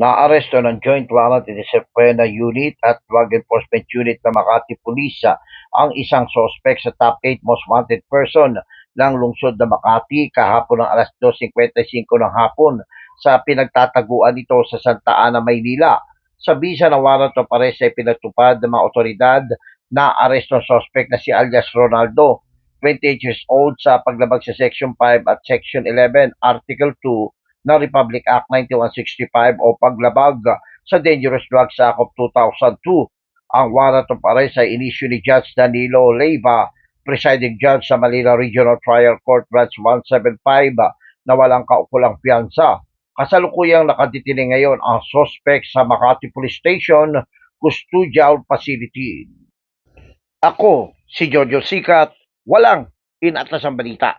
Naaresto ng Joint Warrant Discipline Unit at Drug Enforcement Unit ng Makati Police ang isang suspect sa top 8 most wanted person ng lungsod ng Makati kahapon ng alas 2.55 ng hapon sa pinagtataguan nito sa Santa Ana, Maynila. Sa bisa ng warrant of arrest ay pinatupad ng mga otoridad na aresto ng suspect na si alias Ronaldo, 28 years old sa paglabag sa Section 5 at Section 11, Article 2 ng Republic Act 9165 o paglabag sa Dangerous Drugs Act of 2002. Ang warrant of arrest ay inisyu ni Judge Danilo Leyva, presiding judge sa Manila Regional Trial Court Branch 175 na walang kaukulang piyansa. Kasalukuyang nakadetine ngayon ang suspect sa Makati Police Station Custodial Facility. Ako, si Jojo Sikat, walang inatlas ang balita.